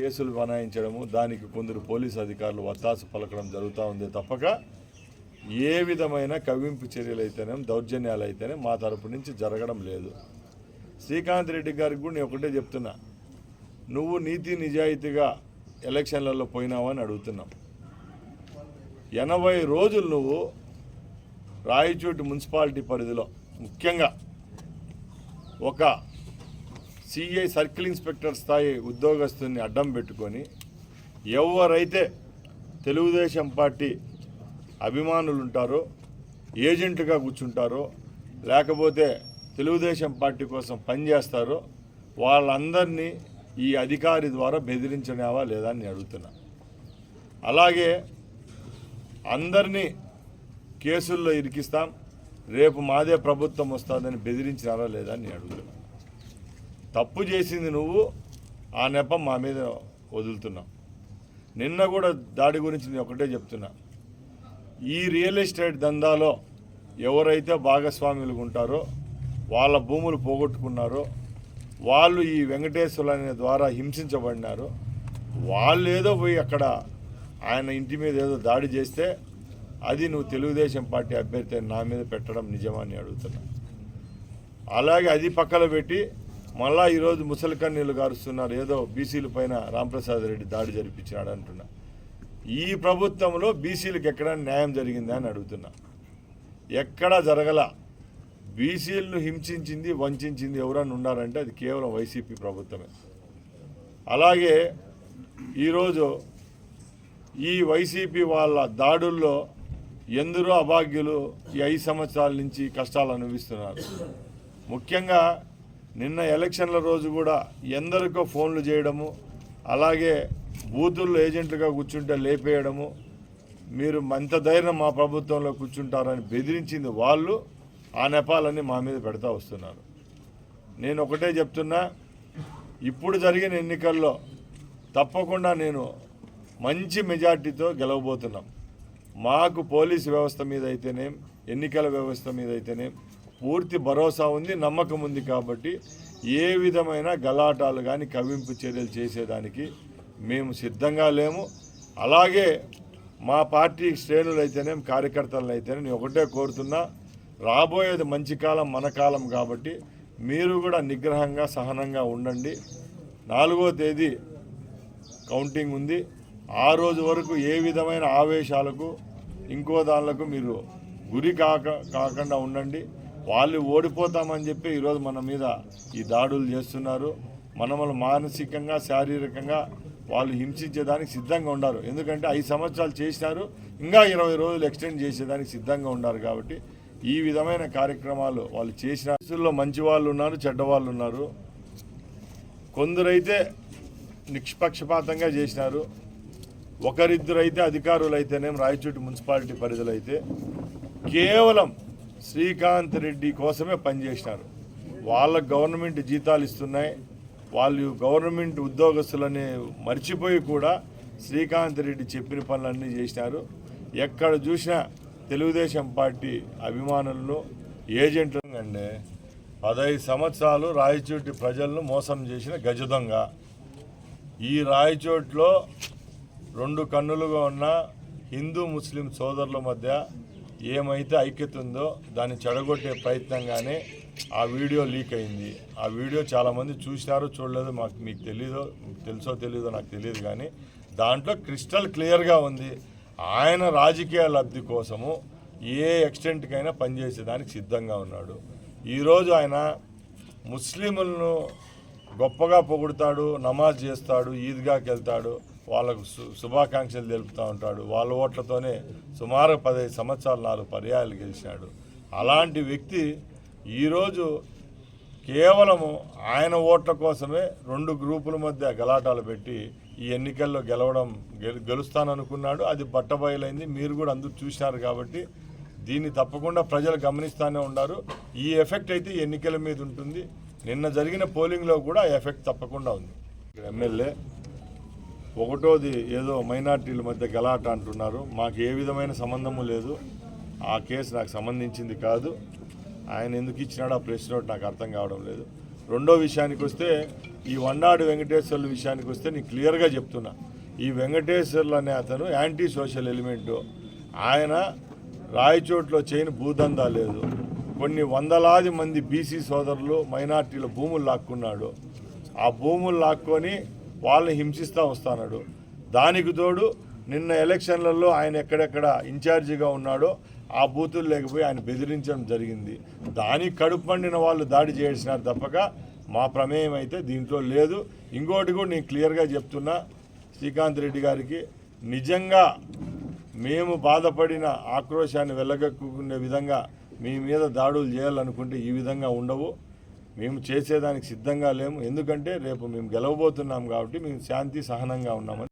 కేసులు బనాయించడము దానికి కొందరు పోలీసు అధికారులు వత్తాసు పలకడం జరుగుతూ ఉంది తప్పక. ఏ విధమైన కవింపు చర్యలు అయితేనే దౌర్జన్యాలు అయితేనే మా తరపు నుంచి జరగడం లేదు. శ్రీకాంత్ రెడ్డి గారికి కూడా నేను ఒకటే చెప్తున్నా. నువ్వు నీతి నిజాయితీగా ఎలక్షన్లలో పోయినావని అడుగుతున్నాం. ఎనభై రోజులు నువ్వు రాయచోటి మున్సిపాలిటీ పరిధిలో ముఖ్యంగా ఒక సిఐ సర్కిల్ ఇన్స్పెక్టర్ స్థాయి ఉద్యోగస్తుని అడ్డం పెట్టుకొని ఎవరైతే తెలుగుదేశం పార్టీ అభిమానులు ఉంటారో ఏజెంట్గా కూర్చుంటారో లేకపోతే తెలుగుదేశం పార్టీ కోసం పనిచేస్తారో వాళ్ళందరినీ ఈ అధికారి ద్వారా బెదిరించనేవా లేదా అని అడుగుతున్నా. అలాగే అందరినీ కేసుల్లో ఇరికిస్తాం రేపు మాదే ప్రభుత్వం వస్తుందని బెదిరించినారా లేదా అని అడుగుతున్నా. తప్పు చేసింది నువ్వు ఆ నెపం మా మీద వదులుతున్నావు. నిన్న కూడా దాడి గురించి నేను ఒకటే చెప్తున్నా. ఈ రియల్ ఎస్టేట్ దందాలో ఎవరైతే భాగస్వాములు ఉంటారో వాళ్ళ భూములు పోగొట్టుకున్నారో వాళ్ళు ఈ వెంకటేశ్వరులు అనే ద్వారా హింసించబడినారు వాళ్ళు ఏదో పోయి అక్కడ ఆయన ఇంటి మీద ఏదో దాడి చేస్తే అది నువ్వు తెలుగుదేశం పార్టీ అభ్యర్థి నా మీద పెట్టడం నిజమని అడుగుతున్నా. అలాగే అది పక్కన పెట్టి మళ్ళా ఈరోజు ముసలికన్నీళ్ళు గారుస్తున్నారు. ఏదో బీసీల పైన రాంప్రసాద్ రెడ్డి దాడి జరిపించినాడు అంటున్నా. ఈ ప్రభుత్వంలో బీసీలకు ఎక్కడ న్యాయం జరిగిందా అని అడుగుతున్నా. ఎక్కడా జరగల. బీసీలను హింసించింది వంచింది ఎవరన్నా ఉన్నారంటే అది కేవలం వైసీపీ ప్రభుత్వమే. అలాగే ఈరోజు ఈ వైసీపీ వాళ్ళ దాడుల్లో ఎందరో అభాగ్యులు ఈ ఐదు సంవత్సరాల నుంచి కష్టాలు అనుభవిస్తున్నారు. ముఖ్యంగా నిన్న ఎలక్షన్ల రోజు కూడా ఎందరికో ఫోన్లు చేయడము అలాగే బూతుల్లో ఏజెంట్లుగా కూర్చుంటే లేపేయడము మీరు మంత ధైర్యం మా ప్రభుత్వంలో కూర్చుంటారని బెదిరించింది వాళ్ళు ఆ నెపాలన్నీ మా మీద పెడతా వస్తున్నారు. నేను ఒకటే చెప్తున్నా ఇప్పుడు జరిగిన ఎన్నికల్లో తప్పకుండా నేను మంచి మెజార్టీతో గెలవబోతున్నాం. మాకు పోలీసు వ్యవస్థ మీద అయితేనేం ఎన్నికల వ్యవస్థ మీద అయితేనేం పూర్తి భరోసా ఉంది నమ్మకం ఉంది కాబట్టి ఏ విధమైన గలాటాలు కానీ కవింపు చర్యలు చేసేదానికి మేము సిద్ధంగా లేము. అలాగే మా పార్టీ శ్రేణులు అయితేనేం కార్యకర్తలను అయితేనే నేను ఒకటే కోరుతున్నా రాబోయేది మంచి కాలం మన కాలం కాబట్టి మీరు కూడా నిగ్రహంగా సహనంగా ఉండండి. నాలుగో తేదీ కౌంటింగ్ ఉంది. ఆ రోజు వరకు ఏ విధమైన ఆవేశాలకు ఇంకో దానిలకు మీరు గురి కాక కాకుండా ఉండండి. వాళ్ళు ఓడిపోతామని చెప్పి ఈరోజు మన మీద ఈ దాడులు చేస్తున్నారు. మనమలు మానసికంగా శారీరకంగా వాళ్ళు హింసించేదానికి సిద్ధంగా ఉన్నారు ఎందుకంటే ఐదు సంవత్సరాలు చేసినారు. ఇంకా ఇరవై రోజులు ఎక్స్టెండ్ చేసేదానికి సిద్ధంగా ఉన్నారు కాబట్టి ఈ విధమైన కార్యక్రమాలు వాళ్ళు చేసిన కేసుల్లో మంచి వాళ్ళు ఉన్నారు చెడ్డ వాళ్ళు ఉన్నారు. కొందరైతే నిష్పక్షపాతంగా చేసినారు. ఒకరిద్దరైతే అధికారులు అయితేనేం రాయచోటి మున్సిపాలిటీ పరిధిలో అయితే కేవలం శ్రీకాంత్ రెడ్డి కోసమే పనిచేసినారు. వాళ్ళ గవర్నమెంట్ జీతాలు ఇస్తున్నాయి. వాళ్ళు గవర్నమెంట్ ఉద్యోగస్తులని మర్చిపోయి కూడా శ్రీకాంత్ రెడ్డి చెప్పిన పనులన్నీ చేసినారు. ఎక్కడ చూసినా తెలుగుదేశం పార్టీ అభిమానులను ఏజెంట్లు అండి పదహైదు సంవత్సరాలు రాయచోటి ప్రజలను మోసం చేసిన గజదొంగ. ఈ రాయచోట్లో రెండు కన్నులుగా ఉన్న హిందూ ముస్లిం సోదరుల మధ్య ఏమైతే ఐక్యత ఉందో దాన్ని చెడగొట్టే ప్రయత్నంగానే ఆ వీడియో లీక్ అయింది. ఆ వీడియో చాలామంది చూశారో చూడలేదో మాకు మీకు తెలీదో తెలుసో తెలీదో నాకు తెలియదు కానీ దాంట్లో క్రిస్టల్ క్లియర్గా ఉంది. ఆయన రాజకీయ లబ్ధి కోసము ఏ ఎక్స్టెంట్కైనా పనిచేసేదానికి సిద్ధంగా ఉన్నాడు. ఈరోజు ఆయన ముస్లింలను గొప్పగా పొగుడుతాడు నమాజ్ చేస్తాడు ఈద్గాకి వెళ్తాడు. వాళ్ళకు శు- శుభాకాంక్షలు తెలుపుతూ ఉంటాడు. వాళ్ళ ఓట్లతోనే సుమారు పదహైదు సంవత్సరాలు నాలుగు పర్యాయాలు గెలిచాడు. అలాంటి వ్యక్తి ఈరోజు కేవలము ఆయన ఓట్ల కోసమే రెండు గ్రూపుల మధ్య గలాటాలు పెట్టి ఈ ఎన్నికల్లో గెలవడం గెలు గెలుస్తాననుకున్నాడు. అది బట్టబయలైంది. మీరు కూడా అందరూ చూసినారు కాబట్టి దీన్ని తప్పకుండా ప్రజలు గమనిస్తూనే ఉన్నారు. ఈ ఎఫెక్ట్ అయితే ఈ ఎన్నికల మీద ఉంటుంది. నిన్న జరిగిన పోలింగ్లో కూడా ఎఫెక్ట్ తప్పకుండా ఉంది. ఎమ్మెల్యే ఒకటోది ఏదో మైనార్టీల మధ్య గలాట అంటున్నారు. మాకు ఏ విధమైన సంబంధము లేదు. ఆ కేసు నాకు సంబంధించింది కాదు. ఆయన ఎందుకు ఇచ్చినాడు ఆ ప్రెస్ నోట్ నాకు అర్థం కావడం లేదు. రెండో విషయానికి వస్తే ఈ వన్నాడు వెంకటేశ్వర్ల విషయానికి వస్తే నేను క్లియర్గా చెప్తున్నా. ఈ వెంకటేశ్వర్లు అనే అతను యాంటీ సోషల్ ఎలిమెంటు. ఆయన రాయచోట్లో చేయని భూదందా లేదు. కొన్ని వందలాది మంది బీసీ సోదరులు మైనార్టీల భూములు లాక్కున్నాడు. ఆ భూములు లాక్కొని వాళ్ళని హింసిస్తూ వస్తున్నాడు దానికి తోడు నిన్న ఎలక్షన్లలో ఆయన ఎక్కడెక్కడ ఇన్ఛార్జిగా ఉన్నాడో ఆ బూతులు లేకపోయి ఆయన బెదిరించడం జరిగింది. దానికి కడుపు పండిన వాళ్ళు దాడి చేసినారు తప్పక. మా ప్రమేయం అయితే దీంట్లో లేదు. ఇంకోటి కూడా నేను క్లియర్గా చెప్తున్నా. శ్రీకాంత్ రెడ్డి గారికి నిజంగా మేము బాధపడిన ఆక్రోశాన్ని వెళ్ళగక్కునే విధంగా మీ మీద దాడులు చేయాలనుకుంటే ఈ విధంగా ఉండవు. మేము చేసేదానికి సిద్ధంగా లేము. ఎందుకంటే రేపు మేము గెలవబోతున్నాం కాబట్టి మేము శాంతి సహనంగా ఉన్నామని